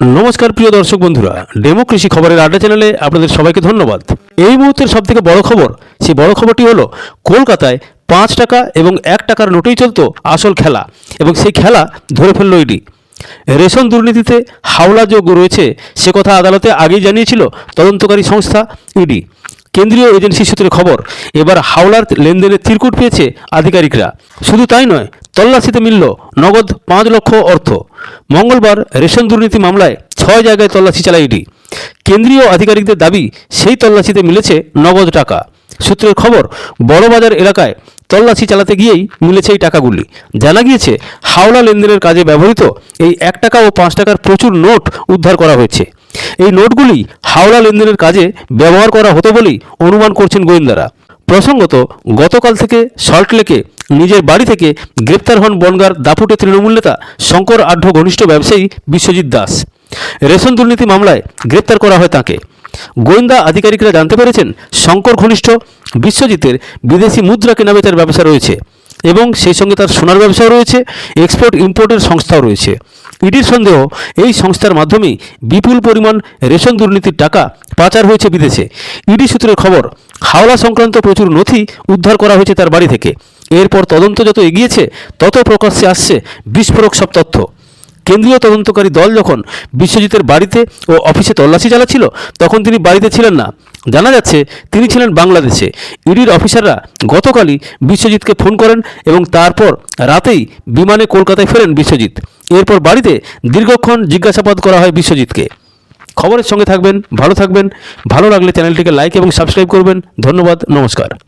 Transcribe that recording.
নমস্কার প্রিয় দর্শক বন্ধুরা ডেমোক্রেসি খবরের আড্ডা চ্যানেলে আপনাদের সবাইকে ধন্যবাদ। এই মুহূর্তের সব থেকে বড় খবর, সেই বড় খবরটি হলো, কলকাতায় পাঁচ টাকা এবং এক টাকার নোটেই চলত আসল খেলা এবং সেই খেলা ধরে ফেলল ইডি। রেশন দুর্নীতিতে হাওলা যোগ রয়েছে, সে কথা আদালতে আগেই জানিয়েছিল তদন্তকারী সংস্থা ইডি। কেন্দ্রীয় এজেন্সি সূত্রে খবর, এবার হাওলার লেনদেনের তিরকুট পেয়েছে আধিকারিকরা। শুধু তাই নয় তল্লাশিতে মিলল নগদ পাঁচ লক্ষ অর্থ। মঙ্গলবার রেশন দুর্নীতি মামলায় ছয় জায়গায় তল্লাশি চালায় ইডি। কেন্দ্রীয় আধিকারিকদের দাবি, সেই তল্লাশিতে মিলেছে নগদ টাকা। সূত্রের খবর, বড়বাজার এলাকায় তল্লাশি চালাতে গিয়েই মিলেছে এই টাকাগুলি। জানা গিয়েছে, হাওলা লেনদেনের কাজে ব্যবহৃত এই এক টাকা ও পাঁচ টাকার প্রচুর নোট উদ্ধার করা হয়েছে। এই নোটগুলি হাওড়া লেনদেনের কাজে ব্যবহার করা হতো বলেই অনুমান করছেন গোয়েন্দারা। প্রসঙ্গত, গতকাল থেকে সল্টলেকে নিজের বাড়ি থেকে গ্রেপ্তার হন বনগার দাপুটে তৃণমূল নেতা শঙ্কর আঢ্য ঘনিষ্ঠ ব্যবসায়ী বিশ্বজিৎ দাস। রেশন দুর্নীতি মামলায় গ্রেপ্তার করা হয় তাকে। গোয়েন্দা আধিকারিকরা জানতে পেরেছেন শঙ্কর ঘনিষ্ঠ বিশ্বজিতের বিদেশি মুদ্রা কেনাবেচার ব্যবসা রয়েছে এবং সেই সঙ্গে তার সোনার ব্যবসাও রয়েছে এক্সপোর্ট ইম্পোর্টের সংস্থাও রয়েছে। ইডির সন্দেহ, এই সংস্থার মাধ্যমেই বিপুল পরিমাণ রেশন দুর্নীতির টাকা পাচার হয়েছে বিদেশে। ইডি সূত্রের খবর হাওলা সংক্রান্ত প্রচুর নথি উদ্ধার করা হয়েছে তার বাড়ি থেকে। এরপর তদন্ত যত এগিয়েছে, তত প্রকাশ্যে আসছে বিস্ফোরক সব তথ্য। কেন্দ্রীয় তদন্তকারী দল যখন বিশ্বজিতের বাড়িতে ও অফিসে তল্লাশি চালাচ্ছিল, তখন তিনি বাড়িতে ছিলেন না। জানা যাচ্ছে, তিনি ছিলেন বাংলাদেশে। ইডির অফিসাররা গতকালই বিশ্বজিৎকে ফোন করেন এবং তারপর রাতেই বিমানে কলকাতায় ফেরেন বিশ্বজিৎ। এরপর বাড়িতে দীর্ঘক্ষণ জিজ্ঞাসাবাদ করা হয় বিশ্বজিৎকে। খবরের সঙ্গে থাকবেন, ভালো থাকবেন। ভালো লাগলে চ্যানেলটিকে লাইক এবং সাবস্ক্রাইব করবেন। ধন্যবাদ, নমস্কার।